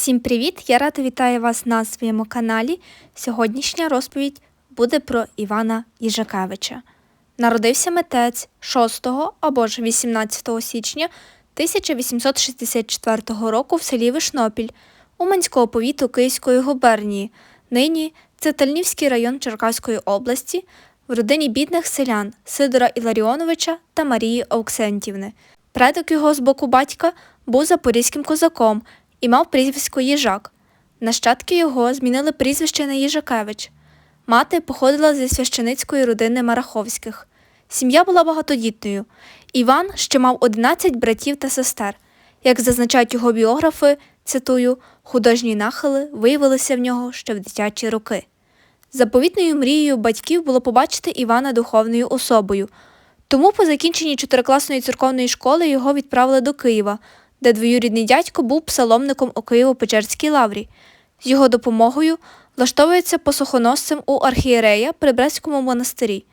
Всім привіт! Я рада вітаю вас на своєму каналі. Сьогоднішня розповідь буде про Івана Їжакевича. Народився митець 6 або ж 18 січня 1864 року в селі Вишнопіль Уманського повіту Київської губернії. Нині це Тальнівський район Черкаської області в родині бідних селян Сидора Іларіоновича та Марії Ауксентівни. Предок його з боку батька був запорізьким козаком і мав прізвисько Їжак. Нащадки його змінили прізвище на Їжакевич. Мати походила зі священицької родини Мараховських. Сім'я була багатодітною. Іван ще мав 11 братів та сестер. Як зазначають його біографи, цитую, художні нахили виявилися в нього ще в дитячі роки. Заповітною мрією батьків було побачити Івана духовною особою. Тому по закінченні чотирикласної церковної школи його відправили до Києва, де двоюрідний дядько був псаломником у Києво-Печерській лаврі. З його допомогою влаштовується посухоносцем у архієрея при Брестському монастирі.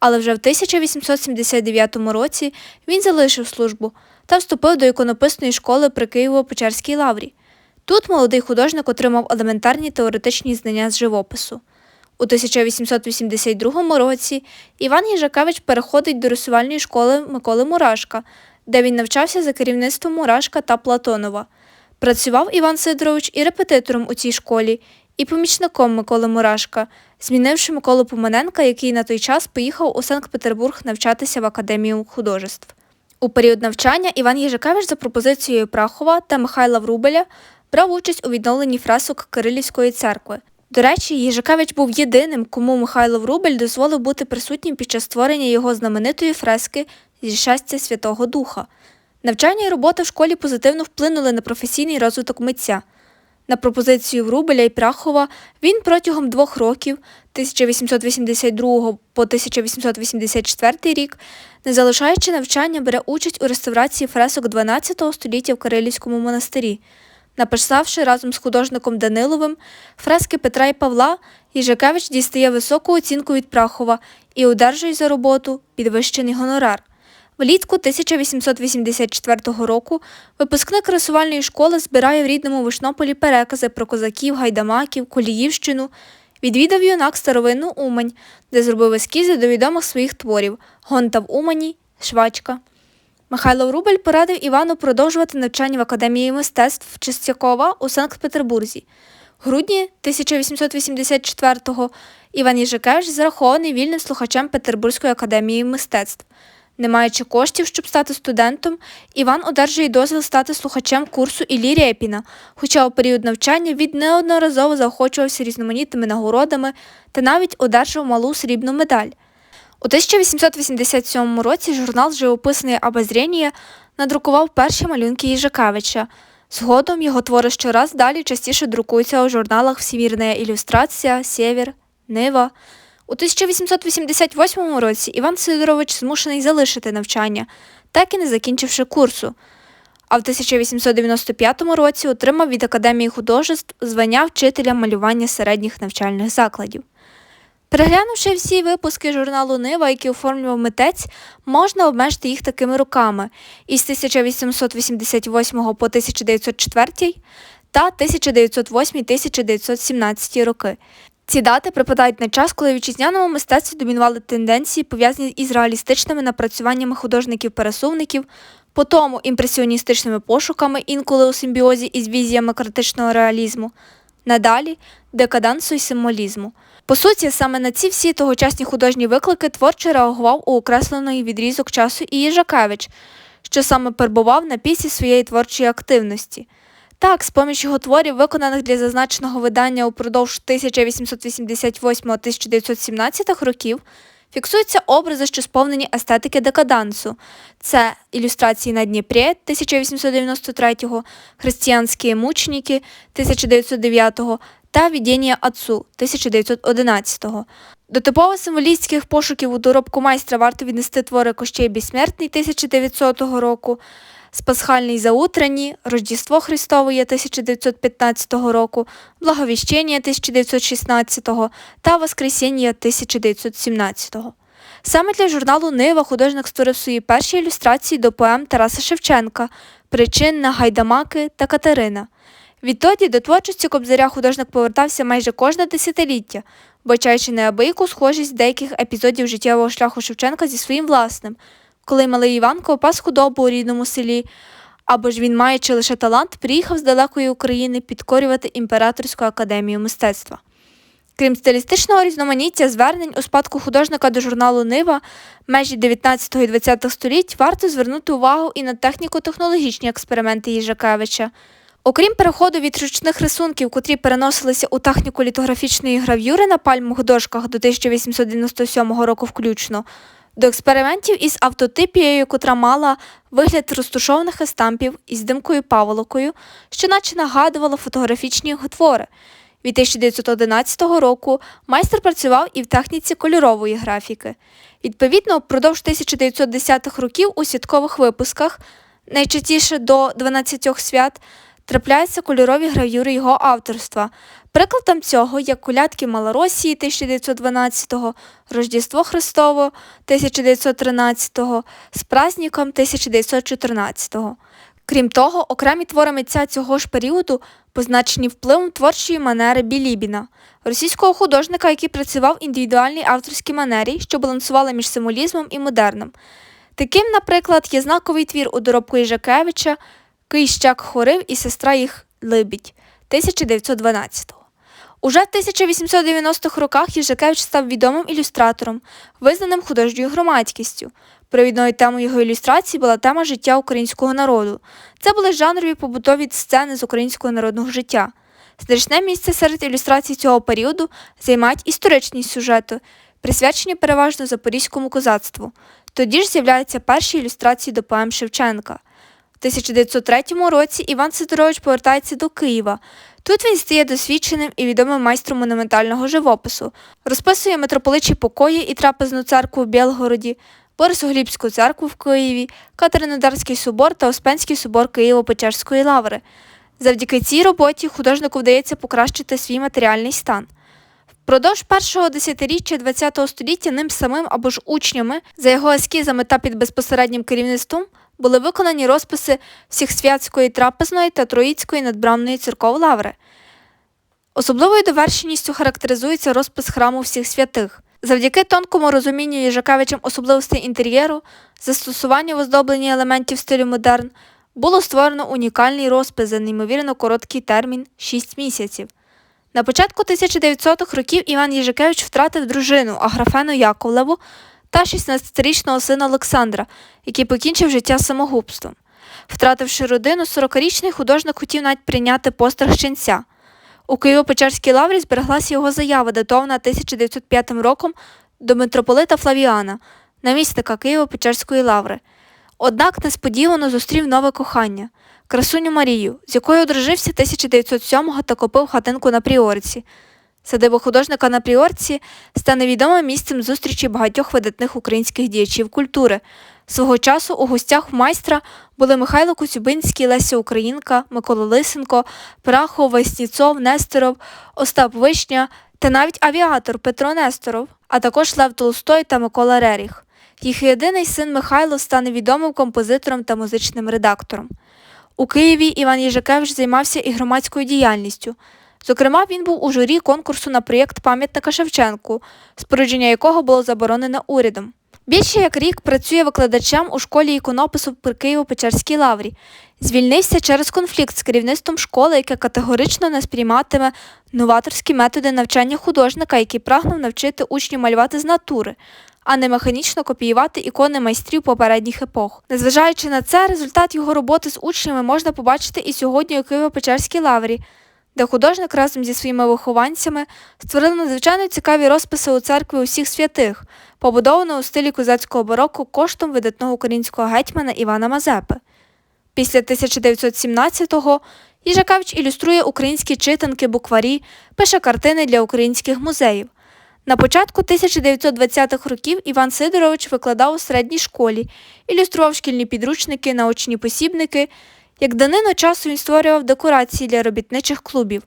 Але вже в 1879 році він залишив службу та вступив до іконописної школи при Києво-Печерській лаврі. Тут молодий художник отримав елементарні теоретичні знання з живопису. У 1882 році Іван Їжакевич переходить до рисувальної школи Миколи Мурашка, де він навчався за керівництвом Мурашка та Платонова. Працював Іван Сидорович і репетитором у цій школі, і помічником Миколи Мурашка, змінивши Миколу Поманенка, який на той час поїхав у Санкт-Петербург навчатися в Академію художеств. У період навчання Іван Їжакевич за пропозицією Прахова та Михайла Врубеля брав участь у відновленні фресок Кирилівської церкви. До речі, Їжакевич був єдиним, кому Михайло Врубель дозволив бути присутнім під час створення його знаменитої фрески зі щастя Святого Духа. Навчання і робота в школі позитивно вплинули на професійний розвиток митця. На пропозицію Врубеля і Прахова він протягом двох років 1882 по 1884 рік, не залишаючи навчання, бере участь у реставрації фресок 12 століття в Кирилівському монастирі. Написавши разом з художником Даниловим фрески Петра і Павла, Їжакевич дістає високу оцінку від Прахова і одержує за роботу підвищений гонорар. Влітку 1884 року випускник рисувальної школи збирає в рідному Вишнополі перекази про козаків, гайдамаків, Коліївщину. Відвідав юнак старовинну Умань, де зробив ескізи до відомих своїх творів Гонта в Умані, Швачка. Михайло Врубель порадив Івану продовжувати навчання в Академії мистецтв Чистякова у Санкт-Петербурзі. В грудні 1884-го Іван Їжакевич зарахований вільним слухачем Петербурзької академії мистецтв. Не маючи коштів, щоб стати студентом, Іван одержує дозвіл стати слухачем курсу Іллі Рєпіна, хоча у період навчання він неодноразово заохочувався різноманітними нагородами та навіть одержав малу срібну медаль. У 1887 році журнал Живописне обозріння надрукував перші малюнки Їжакевича. Згодом його твори щораз далі частіше друкуються у журналах Всемірна ілюстрація, Сєвєр, Нива. У 1888 році Іван Сидорович змушений залишити навчання, так і не закінчивши курсу. А в 1895 році отримав від Академії художеств звання вчителя малювання середніх навчальних закладів. Переглянувши всі випуски журналу Нива, які оформлював митець, можна обмежити їх такими роками із 1888 по 1904 та 1908-1917 роки. Ці дати припадають на час, коли в вітчизняному мистецтві домінували тенденції, пов'язані із реалістичними напрацюваннями художників-пересувників, потому імпресіоністичними пошуками, інколи у симбіозі із візіями критичного реалізму, надалі декадансу і символізму. По суті, саме на ці всі тогочасні художні виклики творчо реагував у окреслений відрізок часу і Їжакевич, що саме перебував на пісі своєї творчої активності. Так, з поміж його творів, виконаних для зазначеного видання упродовж 1888-1917 років, фіксуються образи, що сповнені естетики декадансу. Це ілюстрації на Дніпрі 1893-го, Християнські мученики 1909 та Відіння Отцу 1911 До типово символістських пошуків у доробку майстра варто віднести твори Кощей Безсмертний 1900 року, Спасхальний заутренні, Рождество Христове 1915 року, Благовіщення 1916 та Воскресіння 1917. Саме для журналу Нива художник створив свої перші ілюстрації до поем Тараса Шевченка Причинна, Гайдамаки та Катерина. Відтоді до творчості Кобзаря художник повертався майже кожне десятиліття, бачаючи неабияку схожість деяких епізодів життєвого шляху Шевченка зі своїм власним, коли малий Іванко пас худобу у рідному селі, або ж він, маючи лише талант, приїхав з далекої України підкорювати імператорську академію мистецтва. Крім стилістичного різноманіття звернень у спадку художника до журналу Нива межі 19 і 20 століть варто звернути увагу і на техніко-технологічні експерименти Їжакевича. Окрім переходу від ручних рисунків, котрі переносилися у техніку літографічної грав'юри на пальмових дошках до 1897 року включно, до експериментів із автотипією, котра мала вигляд розтушованих естампів із димкою паволокою, що наче нагадувало фотографічні твори. Від 1911 року майстер працював і в техніці кольорової графіки. Відповідно, впродовж 1910-х років у святкових випусках, найчастіше до 12 свят, трапляються кольорові гравюри його авторства. Прикладом цього є колядки Малоросії 1912-го, Рождество Христово 1913-го, з праздником 1914-го. Крім того, окремі твори митця цього ж періоду позначені впливом творчої манери Білібіна, російського художника, який працював в індивідуальній авторській манері, що балансувала між символізмом і модерном. Таким, наприклад, є знаковий твір у доробку Іжакевича Кийщак хорив і сестра їх Либідь 1912-го. Уже в 1890-х роках Єжакевич став відомим ілюстратором, визнаним художньою громадськістю. Провідною темою його ілюстрацій була тема життя українського народу. Це були жанрові побутові сцени з українського народного життя. Значне місце серед ілюстрацій цього періоду займають історичні сюжети, присвячені переважно запорізькому козацтву. Тоді ж з'являються перші ілюстрації до поем Шевченка. В 1903 році Іван Сидорович повертається до Києва. Тут він стає досвідченим і відомим майстром монументального живопису, розписує митрополичі покої і трапезну церкву в Білгороді, Борисоглібську церкву в Києві, Катеринодарський собор та Успенський собор Києво-Печерської лаври. Завдяки цій роботі художнику вдається покращити свій матеріальний стан. Впродовж першого десятиріччя ХХ століття ним самим або ж учнями за його ескізами та під безпосереднім керівництвом були виконані розписи Всіхсвятської трапезної та Троїцької надбрамної церков Лаври. Особливою довершеністю характеризується розпис храму всіх святих. Завдяки тонкому розумінню Єжакевичем особливостей інтер'єру, застосуванню в оздобленні елементів стилю модерн, було створено унікальний розпис за неймовірно короткий термін 6 місяців. На початку 1900-х років Іван Єжикевич втратив дружину Аграфену Яковлеву та 16-річного сина Олександра, який покінчив життя самогубством. Втративши родину, 40-річний художник хотів навіть прийняти постриг ченця. У Києво-Печерській лаврі збереглася його заява, датована 1905 роком до митрополита Флавіана, намісника Києво-Печерської лаври. Однак несподівано зустрів нове кохання красуню Марію, з якою одружився 1907-го та купив хатинку на Пріорці. Садиба художника на Пріорці стане відомим місцем зустрічі багатьох видатних українських діячів культури. Свого часу у гостях майстра були Михайло Коцюбинський, Леся Українка, Микола Лисенко, Прахов, Весніцов, Несторов, Остап Вишня та навіть авіатор Петро Несторов, а також Лев Толстой та Микола Реріх. Їх єдиний син Михайло стане відомим композитором та музичним редактором. У Києві Іван Єжикевич займався і громадською діяльністю. Зокрема, він був у журі конкурсу на проєкт пам'ятника Шевченку, спорудження якого було заборонене урядом. Більше як рік працює викладачем у школі іконопису при Києво-Печерській лаврі. Звільнився через конфлікт з керівництвом школи, яке категорично не сприйматиме новаторські методи навчання художника, який прагнув навчити учнів малювати з натури, а не механічно копіювати ікони майстрів попередніх епох. Незважаючи на це, результат його роботи з учнями можна побачити і сьогодні у Києво-Печерській лаврі де художник разом зі своїми вихованцями створив надзвичайно цікаві розписи у церкві усіх святих, побудовану у стилі козацького бароко коштом видатного українського гетьмана Івана Мазепи. Після 1917-го Їжакавич ілюструє українські читанки, букварі, пише картини для українських музеїв. На початку 1920-х років Іван Сидорович викладав у середній школі, ілюстрував шкільні підручники, научні посібники. Як данину часу він створював декорації для робітничих клубів.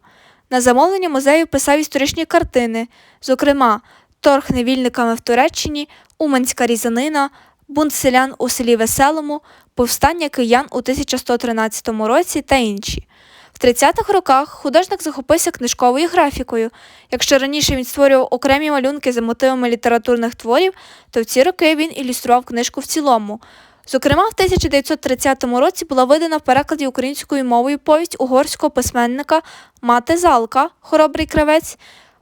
На замовлення музею писав історичні картини, зокрема, торг невільниками в Туреччині, Уманська різанина, бунт селян у селі Веселому, повстання киян у 1113 році та інші. В 30-х роках художник захопився книжковою графікою. Якщо раніше він створював окремі малюнки за мотивами літературних творів, то в ці роки він ілюстрував книжку в цілому. Зокрема, в 1930 році була видана в перекладі українською мовою повість угорського письменника Мати Залка Хоробрий кравець,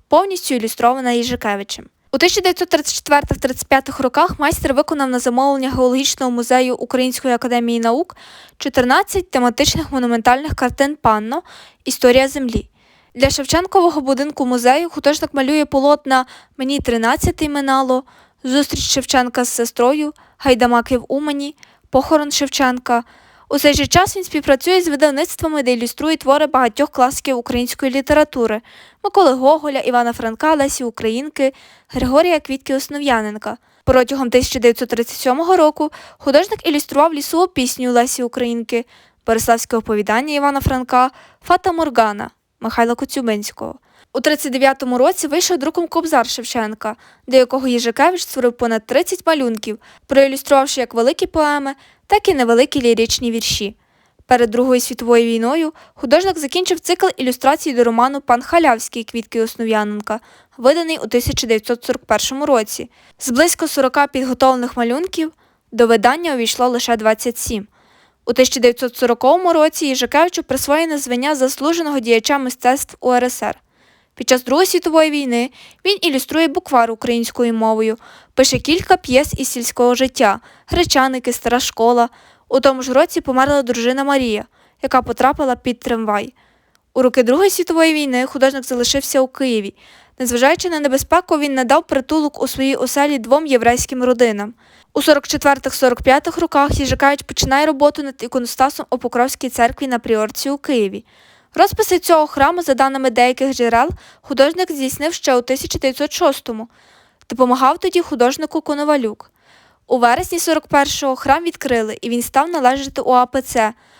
повністю ілюстрована Їжикевичем. У 1934-35 роках майстер виконав на замовлення Геологічного музею Української академії наук 14 тематичних монументальних картин Панно Історія землі. Для Шевченкового будинку музею художник малює полотна Мені 13 минало, Зустріч Шевченка з сестрою, Гайдамаки Умані, Похорон Шевченка. У цей же час він співпрацює з видавництвами, де ілюструє твори багатьох класиків української літератури Миколи Гоголя, Івана Франка, Лесі Українки, Григорія Квітки Основ'яненка. Протягом 1937 року художник ілюстрував лісову пісню Лесі Українки, Бориславське оповідання Івана Франка, Фата Моргана Михайла Коцюбинського. У 39-му році вийшов друком Кобзар Шевченка, до якого Єжикевич створив понад 30 малюнків, проілюструвавши як великі поеми, так і невеликі ліричні вірші. Перед Другою світовою війною художник закінчив цикл ілюстрацій до роману Пан Халявський Квітки Основ'яненка, виданий у 1941 році. З близько 40 підготовлених малюнків до видання увійшло лише 27. У 1940 році Їжакевичу присвоєне звання заслуженого діяча мистецтв УРСР. Під час Другої світової війни він ілюструє буквар українською мовою, пише кілька п'єс із сільського життя, гречаники, стара школа. У тому ж році померла дружина Марія, яка потрапила під трамвай. У роки Другої світової війни художник залишився у Києві. Незважаючи на небезпеку, він надав притулок у своїй оселі двом єврейським родинам. У 44-45 роках Їжакевич починає роботу над іконостасом у Покровській церкві на Пріорці у Києві. Розписи цього храму, за даними деяких джерел, художник здійснив ще у 1906-му. Допомагав тоді художнику Коновалюк. У вересні 41-го храм відкрили і він став належати УАПЦ,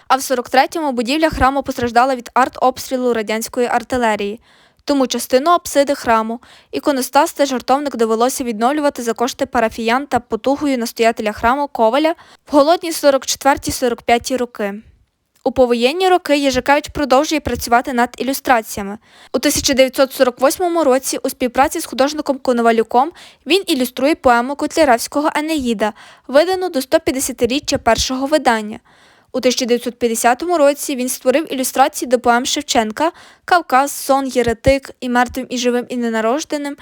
а в 43-му будівля храму постраждала від артобстрілу радянської артилерії. Тому частину апсиди храму іконостас та жартовник довелося відновлювати за кошти парафіян та потугою настоятеля храму Коваля в голодні 44-45 роки. У повоєнні роки Єжикевич продовжує працювати над ілюстраціями. У 1948 році у співпраці з художником Коновалюком він ілюструє поему Котляревського Енеїда, видану до 150-річчя першого видання. У 1950 році він створив ілюстрації до поем Шевченка Кавказ, Сон, Єретик і мертвим і живим і ненарожденим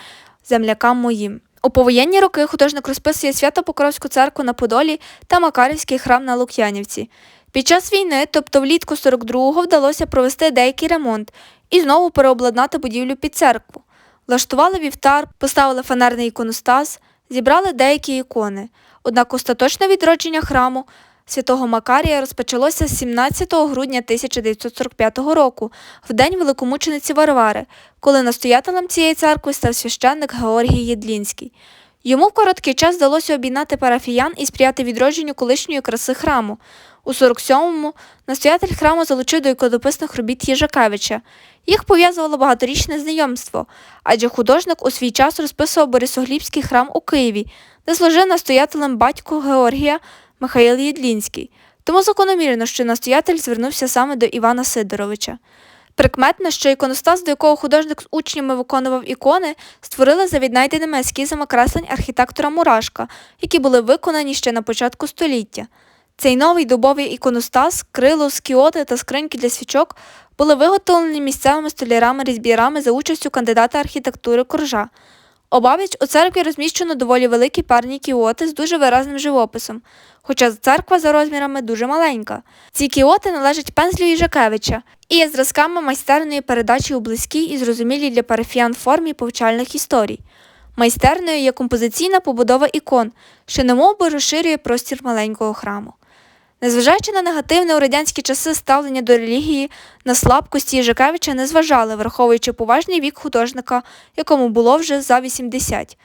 землякам моїм. У повоєнні роки художник розписує Свято-Покровську церкву на Подолі та Макарівський храм на Лук'янівці. Під час війни, тобто влітку 42-го, вдалося провести деякий ремонт і знову переобладнати будівлю під церкву. Влаштували вівтар, поставили фанерний іконостас, зібрали деякі ікони. Однак остаточне відродження храму святого Макарія розпочалося 17 грудня 1945 року, в день великомучениці Варвари, коли настоятелем цієї церкви став священник Георгій Єдлінський. Йому в короткий час вдалося об'єднати парафіян і сприяти відродженню колишньої краси храму. У 47-му настоятель храму залучив до іконописних робіт Єжакевича. Їх пов'язувало багаторічне знайомство, адже художник у свій час розписував Борисоглібський храм у Києві, де служив настоятелем батько Георгія Михаїл Єдлінський. Тому закономірно, що настоятель звернувся саме до Івана Сидоровича. Прикметно, що іконостас, до якого художник з учнями виконував ікони, створили за віднайденими ескізами креслень архітектора Мурашка, які були виконані ще на початку століття. Цей новий дубовий іконостас, крило, скіоти та скриньки для свічок були виготовлені місцевими столярами-різбірами за участю кандидата архітектури Коржа. Обабіч у церкві розміщено доволі великі парні кіоти з дуже виразним живописом, хоча церква за розмірами дуже маленька. Ці кіоти належать пензлю Їжакевича і є зразками майстерної передачі у близькій і зрозумілій для парафіян формі повчальних історій. Майстерною є композиційна побудова ікон, що немов би розширює простір маленького храму. Незважаючи на негативне у радянські часи ставлення до релігії, на слабкості Їжакевича не зважали, враховуючи поважний вік художника, якому було вже за 80.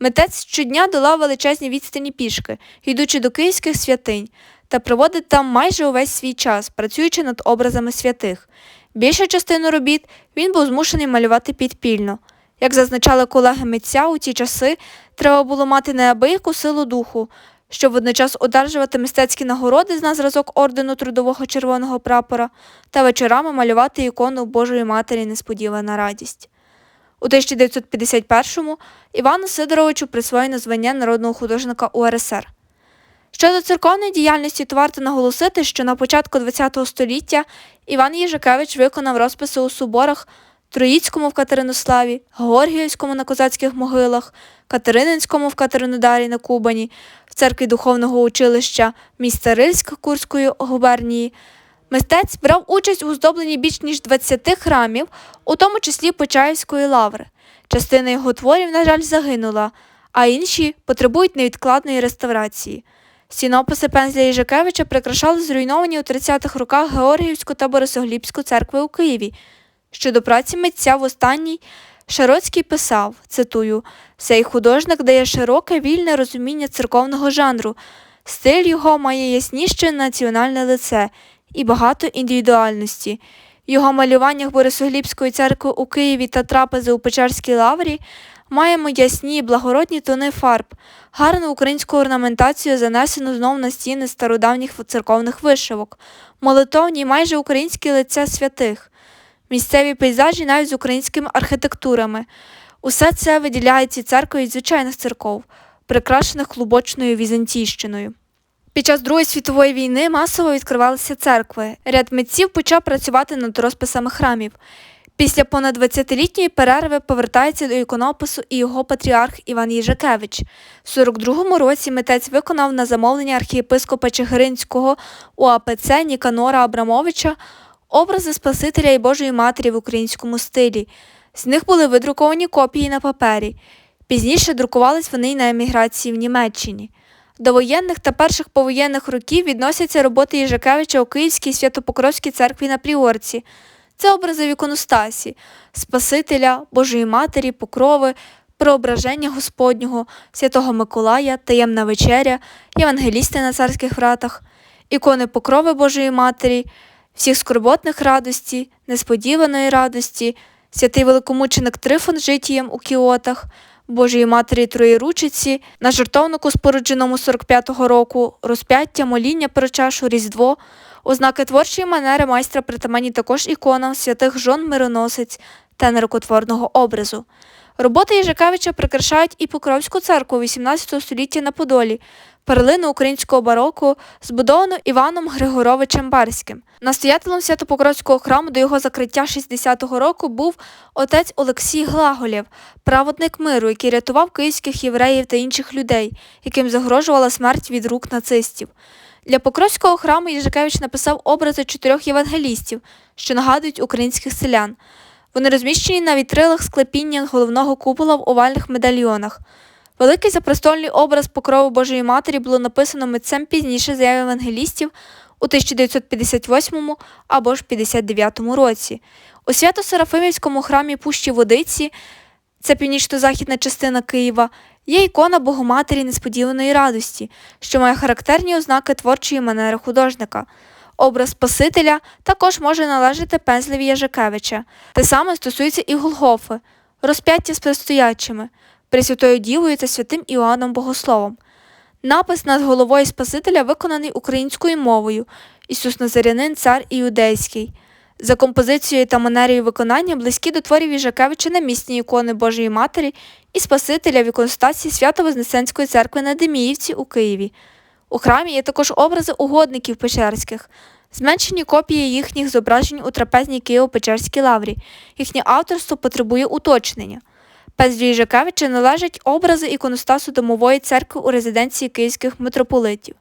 Митець щодня долав величезні відстані пішки, йдучи до київських святинь, та проводить там майже увесь свій час, працюючи над образами святих. Більшу частину робіт він був змушений малювати підпільно. Як зазначали колеги митця, у ті часи треба було мати неабияку силу духу, щоб водночас одержувати мистецькі нагороди на зразок ордену Трудового Червоного прапора та вечорами малювати ікону Божої Матері Несподівана радість. У 1951-му Івану Сидоровичу присвоєно звання народного художника УРСР. Щодо церковної діяльності, то варто наголосити, що на початку ХХ століття Іван Єжикевич виконав розписи у соборах Троїцькому в Катеринославі, Георгіївському на козацьких могилах, Катерининському в Катеринодарі на Кубані, в церкві духовного училища міста Рильськ Курської губернії. Мистець брав участь у оздобленні більш ніж 20 храмів, у тому числі Почаївської лаври. Частина його творів, на жаль, загинула, а інші потребують невідкладної реставрації. Стінописи пензля Їжакевича прикрашали зруйновані у 30-х роках Георгіївську та Борисоглібську церкви у Києві. Щодо праці митця в останній Шароцький писав, цитую, «Цей художник дає широке вільне розуміння церковного жанру, стиль його має ясніше національне лице і багато індивідуальності. Його малюваннях Борисоглібської церкви у Києві та трапези у Печерській лаврі маємо ясні благородні тони фарб, гарну українську орнаментацію занесену знов на стіни стародавніх церковних вишивок, молитовні майже українські лиця святих місцеві пейзажі навіть з українськими архітектурами. Усе це виділяє ці церкви від звичайних церков, прикрашених клубочною візантійщиною. Під час Другої світової війни масово відкривалися церкви. Ряд митців почав працювати над розписами храмів. Після понад 20-літньої перерви повертається до іконопису і його патріарх Іван Їжакевич. В 42-му році митець виконав на замовлення архієпископа Чигиринського УАПЦ Ніканора Абрамовича образи Спасителя і Божої Матері в українському стилі. З них були видруковані копії на папері. Пізніше друкувались вони й на еміграції в Німеччині. До воєнних та перших повоєнних років відносяться роботи Їжакевича у Київській Святопокровській церкві на Пріорці. Це образи в іконостасі, Спасителя, Божої Матері, Покрови, Преображення Господнього, Святого Миколая, Таємна вечеря, Євангелісти на царських вратах, ікони Покрови Божої Матері, всіх скорботних радості, несподіваної радості, святий великомученик Трифон житієм у кіотах, Божої Матері Троєручиці, на жертовнику, спорудженому 45-го року, розп'яття, моління про чашу, Різдво, ознаки творчої манери майстра притаманні також іконам святих жон мироносець та нерокотворного образу. Роботи Єжакевича прикрашають і Покровську церкву XVIII століття на Подолі, перлину українського бароку, збудовану Іваном Григоровичем Барським. Настоятелем Святопокровського храму до його закриття 60-го року був отець Олексій Глаголєв, праведник миру, який рятував київських євреїв та інших людей, яким загрожувала смерть від рук нацистів. Для Покровського храму Єжакевич написав образи чотирьох євангелістів, що нагадують українських селян. Вони розміщені на вітрилах склепіння головного купола в овальних медальйонах. Великий запрестольний образ покрову Божої Матері було написано митцем пізніше за евангелістів у 1958 або ж 59 році. У Свято-Серафимівському храмі Пущі Водиці, це північно-західна частина Києва, є ікона Богоматері Несподіваної радості, що має характерні ознаки творчої манери художника. Образ Спасителя також може належати пензлеві Яжикевича. Те саме стосується і Голгофи, розп'яття з предстоячими, Пресвятою Дівою та святим Іоанном Богословом. Напис над головою Спасителя виконаний українською мовою Ісус Назарянин, цар іудейський. За композицією та манерою виконання близькі до творів Їжакевича намісні ікони Божої Матері і Спасителя в іконостасії Свято-Вознесенської церкви на Деміївці у Києві. У храмі є також образи угодників Печерських, зменшені копії їхніх зображень у трапезній Києво-Печерській лаврі. Їхнє авторство потребує уточнення. Пензлю Їжакевича належать образи іконостасу домової церкви у резиденції київських митрополитів.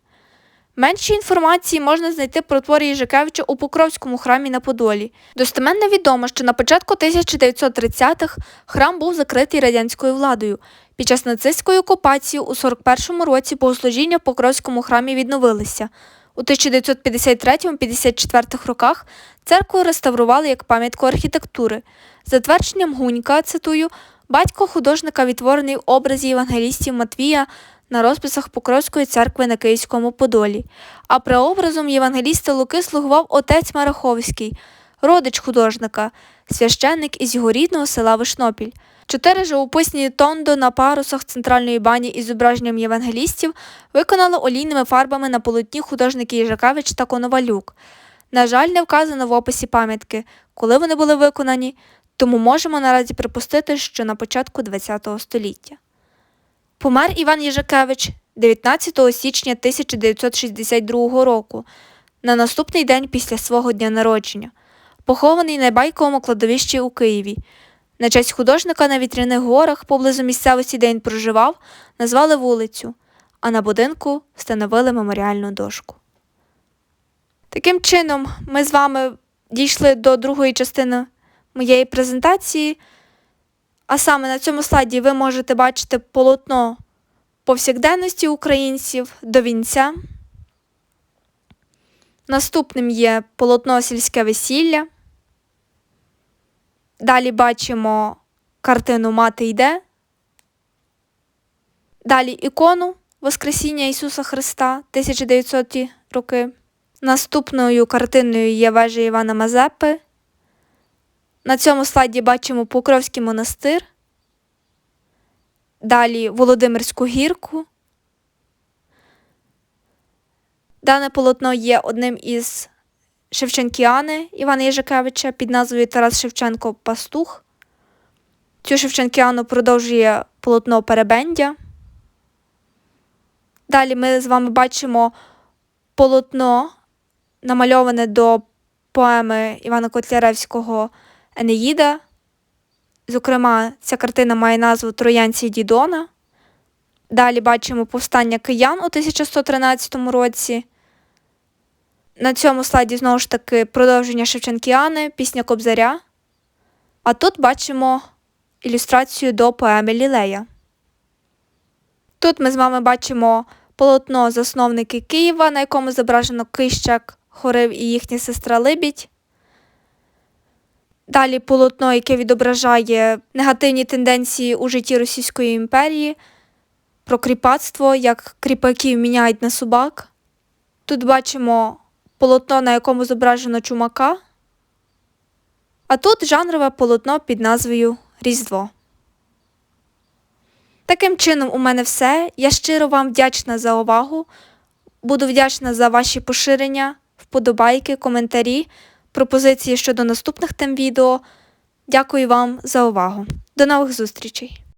Менше інформації можна знайти про твори Їжакевича у Покровському храмі на Подолі. Достеменно відомо, що на початку 1930-х храм був закритий радянською владою. Під час нацистської окупації у 41-му році богослужіння в Покровському храмі відновилися. У 1953-54 роках церкву реставрували як пам'ятку архітектури. За твердженням Гунька, цитую, батько художника відтворений в образі євангелістів Матвія на розписах Покровської церкви на Київському Подолі, а преобразом євангеліста Луки слугував отець Мараховський. Родич художника, священник із його рідного села Вишнопіль. Чотири живописні тондо на парусах центральної бані із зображенням євангелістів виконало олійними фарбами на полотні художники Їжакевич та Коновалюк. На жаль, не вказано в описі пам'ятки, коли вони були виконані, тому можемо наразі припустити, що на початку ХХ століття. Помер Іван Їжакевич 19 січня 1962 року, на наступний день після свого дня народження, похований на байковому кладовищі у Києві. На честь художника на вітряних горах поблизу місцевості, де він проживав, назвали вулицю, а на будинку встановили меморіальну дошку. Таким чином, ми з вами дійшли до другої частини моєї презентації. А саме на цьому слайді ви можете бачити полотно повсякденності українців до вінця. Наступним є полотно сільське весілля. Далі бачимо картину Мати йде. Далі ікону Воскресіння Ісуса Христа 1900 роки. Наступною картиною є вежа Івана Мазепи. На цьому слайді бачимо Покровський монастир. Далі Володимирську гірку. Дане полотно є одним із Шевченкіани Івана Єжикевича під назвою Тарас Шевченко Пастух. Цю Шевченкіану продовжує полотно Перебендя. Далі ми з вами бачимо полотно, намальоване до поеми Івана Котляревського Енеїда. Зокрема, ця картина має назву Троянці Дідона. Далі бачимо повстання киян у 1113 році. На цьому слайді знову ж таки продовження Шевченкіани, пісня Кобзаря. А тут бачимо ілюстрацію до поеми Лілея. Тут ми з вами бачимо полотно засновники Києва, на якому зображено Кищак, Хорив і їхня сестра Либідь. Далі полотно, яке відображає негативні тенденції у житті Російської імперії, про кріпацтво, як кріпаків міняють на собак. Тут бачимо полотно, на якому зображено чумака. А тут жанрове полотно під назвою Різдво. Таким чином, у мене все. Я щиро вам вдячна за увагу. Буду вдячна за ваші поширення, вподобайки, коментарі, пропозиції щодо наступних тем відео. Дякую вам за увагу. До нових зустрічей!